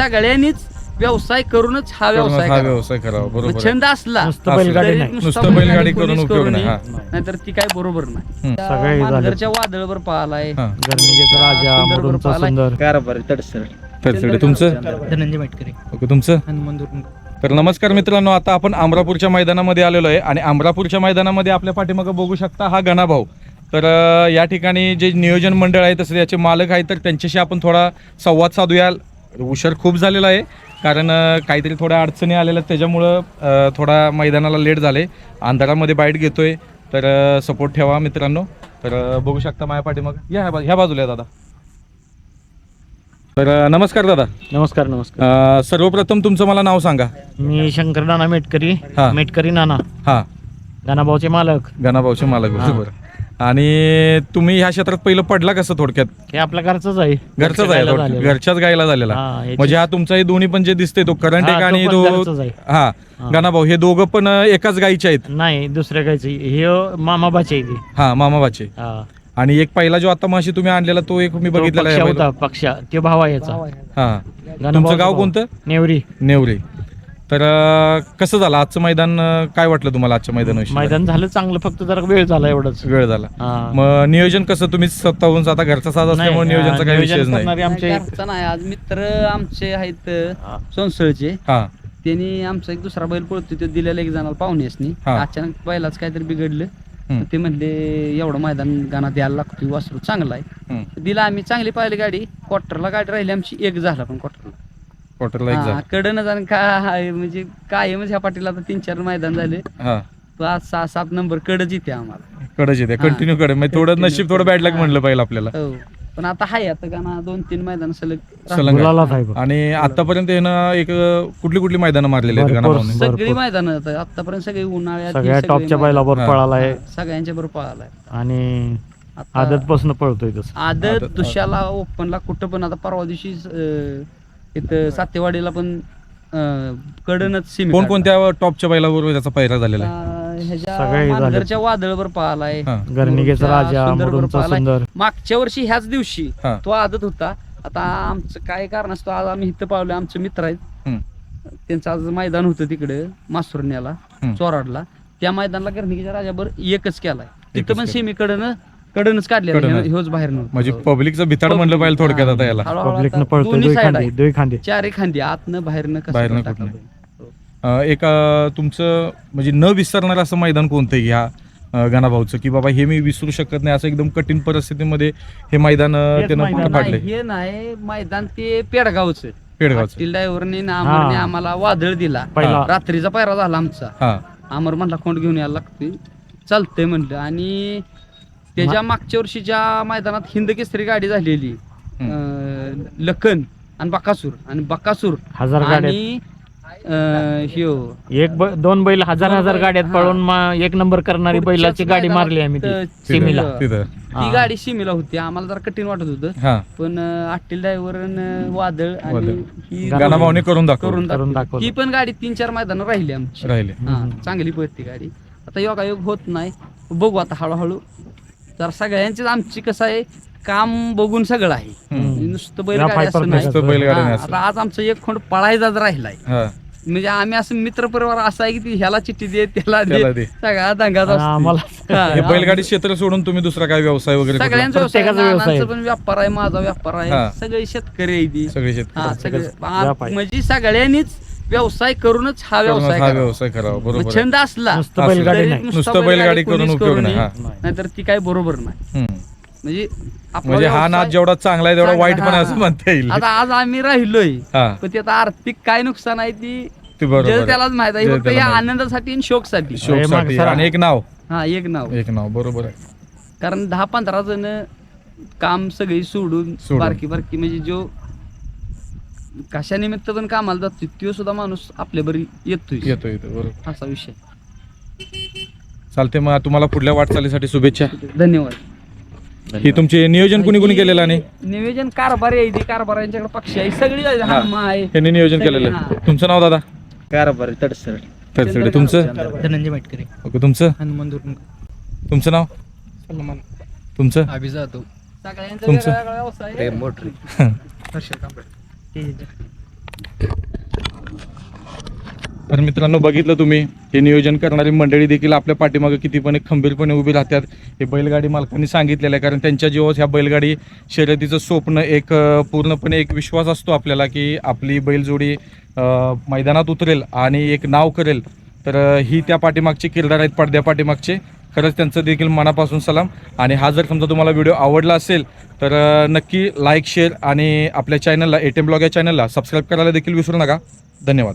सगळ्यांनीच व्यवसाय करूनच हा व्यवसाय हा करावा. व्यवसाय करावा मग बरोबर आहे. छंद असला नुसतं बैलगाडी तरी नाही. नुसतं नुसतं बैलगाडी कोणीच करून नाही, हा. नाहीतर ती काय बरोबर नाही. हम्म. झाले. मानगरच्या वादळभर पाहिलाय. हा. गर्णिकेचा राजा सुंदर मुरुमचा बरोबर सुंदर. कारभार तडसर. तर तुमचं? धनंजय मेटकरी. ओके तुमचं? हनुमान दुर्ग तर नमस्कार मित्रांनो आता आपण अमरापूरच्या मैदानामध्ये आलेलो आहे आणि अमरापूरच्या मैदानामध्ये आपल्या पाठीमागं बघू शकता हा गणाभाऊ. तर अं, या ठिकाणी जे नियोजन मंडळ आहे तसं याचे मालक आहेत तर त्यांच्याशी आपण थोडा संवाद साधूया. उशीर खूप झालेला आहे. कारण काहीतरी थोड्या अडचणी आलेल्या त्याच्यामुळं थोडा मैदानाला लेट झाले. अंधारामध्ये बाईट घेतोय. तर सपोर्ट ठेवा मित्रांनो. तर बघू शकता माझ्या पाठीमागं. या ह्या ह्या बाजूला दादा. तर नमस्कार दादा. नमस्कार नमस्कार. सर्वप्रथम तुमचं मला नाव सांगा. मी शंकर नाना मेटकरी हा. मेटकरी नाना. हां. गाणाभाऊचे मालक. गणाभाऊचे मालक. बरोबर. आणि तुम्ही ह्या क्षेत्रात पहिलं पडला कसं थोडक्यात? हे आपल्या घरचंच आहे. घरचाच आहे गायला थोडक्यात. झालेलं. घरच्याच गायला झालेला. हा, याची- म्हणजे हा तुमचा हे दोन्ही पण जे दिसते तो करंट हा, एक तो आणि पण तो घरचाच आहे. हा हा. गणाभाऊ हे दोघं पण अं, एकाच गायीचे आहेत? नाही दुसऱ्या काहीच हे मामाबाचे आहे ते हा मामाबाचे. हा. आणि एक पहिला जो आता माशी तुम्ही आणलेला तो एक मी तो बघितलेला आहे होता पक्षा. तो भावा याचा. हा. तुमचं गणाभाऊचा गाव भाऊ. कोणतं? नेवरी. नेवरे. तर अं, कसं झालं? आजचं मैदान अं, काय वाटलं तुम्हाला आजच्या मैदानाविषयी? मैदान झालं चांगलं फक्त जरा वेळ झाला एवढंच. वेळ झाला. हा. मग नियोजन कसं? तुम्ही स्वतःहून आता घरचा साज असल्यामुळे नियोजनचा काही नियोजन विषयच नाही. करणारे आमचे घरचा नाही. आज मित्र आमचे आहेत हा. सोनसळचे. हा. त्यांनी आमचा एक दुसरा बैल पळतो तो दिलेला एक जणाला पाहुण्यासनी. हा. अचानक बैलाच काहीतरी बिघडलं. हम्म. ते म्हणले एवढं मैदान गाणं द्यायला लागतो वासरू चांगला आहे. हम्म. दिला आम्ही चांगली पाहिली गाडी. क्वार्टरला गाडी राहिली आमची एक झाला पण क्वार्टरला क्वार्टरला एक झालं कडनं जाण काय म्हणजे काय म्हणजे ह्या पाटीला आता तीन चार मैदान झाले. हा. पाच सहा सात नंबर कडच येते आम्हाला. कडच येते. कंटिन्यू कडे. म्हणजे थोडं नशीब थोडं. Bad luck. म्हणलं पाहिजे आपल्याला. हो. पण आता हाय आता गाणं दोन तीन मैदान सलग सलग. आहे. आणि आतापर्यंत यानं एक कुठली कुठली मैदानं मारलेली आहेत भरपूर. सगळी मैदान आतापर्यंत सगळी उन्हाळ्यात सगळ्या टॉपच्या बैलावर हा. पळालाय. सगळ्यांच्या बरोबर पळालाय. आणि आता आदत पासून पळतोय तसं. आदत दुशाला ओपनला कुठं पण आता परवा दिवशी इथं सातेवाडीला पण अं, कडनच सीम कोणकोणत्या टॉपच्या बैलाबरोबर त्याचा पहिरा झालेला आहे ह्याच्या सगळे झाले. मानगरच्या वादळवर हा. गर्णिकेचा राजा मुरुमचा. सुंदर मागच्या वर्षी ह्याच दिवशी हा. तो आदत होता आता आमचं काय कारण असतो आज आम्ही इथं पावलं आमचे मित्र आहेत हम्म. त्यांचं आज मैदान होतं तिकडे मासुरण्याला हम्म. चोराडला त्या मैदानाला गर्णिकेच्या राजाबर एकच केलाय एकच तिथं पण केला. सेमी कडनं कडनच काढलेला कडनं. ह्योच बाहेर नव्हता. म्हणजे हो. पब्लिकचं भिताड म्हणलं पाहिजे थोडक्यात आता याला हळूहळू पब्लिकनं आता पळतोय दोन्ही दोन side खांदे आहे. दोन खांदे चारही खांदी आतनं बाहेरनं कसं बाहेरनं पण टाका कुठनं. बैल. हो. अं, एक अं, तुमचं म्हणजे न विसरणार असं मैदान कोणतं आहे ह्या अं, गणाभाऊचं की बाबा हे मी विसरू शकत नाही असं एकदम कठीण परिस्थितीमध्ये हे मैदान अं, हेच त्यानं मैदान काढले हे नाही मैदान ते पेडगावचं पेडगावचं ड्रायव्हरने अमरने हा. आम्हाला वादळ दिला पहिला रात्रीचा पायरा झाला आमचा हा अमर म्हणला कोंड घेऊन यायला लागतोय चालतंय म्हणलं आणि त्याच्या मागच्या वर्षी ज्या मैदानात हिंद केसरी गाडी झालेली. अं, लखन आणि बकासूर आणि बकासूर हजार गाड्या. आणि अं, ह्यो एक ब- दोन बैल हजार हजार गाड्यात हा. पळून मा- एक नंबर करणारी बैलाची गाडी मारली आम्ही ती. सिमीला. तिथं- तिथं हा. ती गाडी सीमेला होती. आम्हाला जरा कठीण वाटत होतं. हा. पण आटील ड्रायव्हर वादळ आणि वादळ. ही करून दाखवलं. करून करून दाखवली. दाखवलं. ती पण गाडी तीन चार मैदान राहिली आमची. राहिले. हा. चांगली पळती गाडी. आता योगायोग होत नाही. बघू आता हळूहळू. तर सगळ्यांचीच आमची कसं आहे काम बघून सगळं आहे हम्म. नुसतं बैलगाडी असं नाही नुसतं बैलगाडी हा, नाही आता. आज आमचं एक खोंड पळायचाच राहिलाय हा म्हणजे आम्ही असं मित्र परिवार असा आहे की ती ह्याला चिठ्ठी दे त्याला त्याला दे दे. सगळा असतो. आम्हाला हा, हे बैलगाडी क्षेत्र सोडून तुम्ही दुसरा काय व्यवसाय वगैरे कुठला? सगळ्यांचा व्यवसाय प्रत्येकाचा व्यवसाय नानांचा पण व्यापार आहे माझा व्यापार हा. आहे सगळे शेतकरी आहे ती सगळे हा शेतकरी सगळे. म्हणजे सगळ्यांनीच व्यवसाय करूनच हा व्यवसाय हा करावा. व्यवसाय करावा मग बरोबर आहे. छंद असला नुसतं असं. बैलगाडी तरी नाही नुसतं बैलगाडी करून कोणीच उपयोग करू नाही, नये. हा. नाहीतर ती काय बरोबर नाही हम्म. म्हणजे आपला म्हणजे हा व्यवसाय- नाद जेवढा चांगला आहे तेवढा चांगला, वाईट पण हा, असं. म्हणता येईल आता आज आम्ही राहिलोय हा पण ते आता आर्थिक काय नुकसान आहे ती ते बरोबर जर आहे. त्यालाच माहीत आहे फक्त त्याला या माहीत. आनंदासाठी आणि शोकसाठी शोकसाठी मागचा- आणि एक नाव हा एक नाव एक नाव बरोबर आहे कारण दहा पंधरा जण काम सगळी सोडून सोडून. बारकी बारकी म्हणजे जो कशा निमित्त पण कामाला जातो तो सुद्धा माणूस आपल्या बरी येतोय. येतो येतो बरोबर. असा विषय. चालते मग तुम्हाला पुढल्या वाटचालीसाठी शुभेच्छा. धन्यवाद. ही तुमचे नियोजन कुणी कुणी केलेलं आणि? नियोजन कारभार आहे ती कारभार यांच्याकडे पक्ष आहे सगळी आहे. हा. हम्मा आहे. यांनी नियोजन केलेलं आहे. तुमचं नाव दादा? कारभार तडसर. तर तुमचं? धनंजय मेटकरी ओके तुमचं? हनुमान दुर्ग तुमचं नाव? सलमान. तुमचं? अभि जाधव सगळ्यांचा तुमचं? वेगळा वेगळा व्यवसाय आहे. मोटरी. हर्षद कांबळे. तर मित्रांनो बघितलं तुम्ही हे नियोजन करणारी मंडळी देखील आपल्या पाठीमागे कितीपणे खंबीरपणे उभी राहतात हे बैलगाडी मालकांनी सांगितलेलं आहे. कारण त्यांच्या जीवावर ह्या बैलगाडी शर्यतीचं स्वप्न एक पूर्णपणे एक विश्वास असतो आपल्याला की आपली बैलजोडी मैदानात उतरेल आणि एक नाव करेल. तर ही त्या पाठीमागचे किरदार आहेत पडद्या पाठीमागचे. खरंच त्यांचं देखील मनापासून सलाम. आणि हा जर समजा तुम्हाला व्हिडिओ आवडला असेल तर नक्की लाईक शेअर आणि आपल्या चॅनलला एट एम ब्लॉग या चॅनलला सबस्क्राईब करायला देखील विसरू नका. धन्यवाद.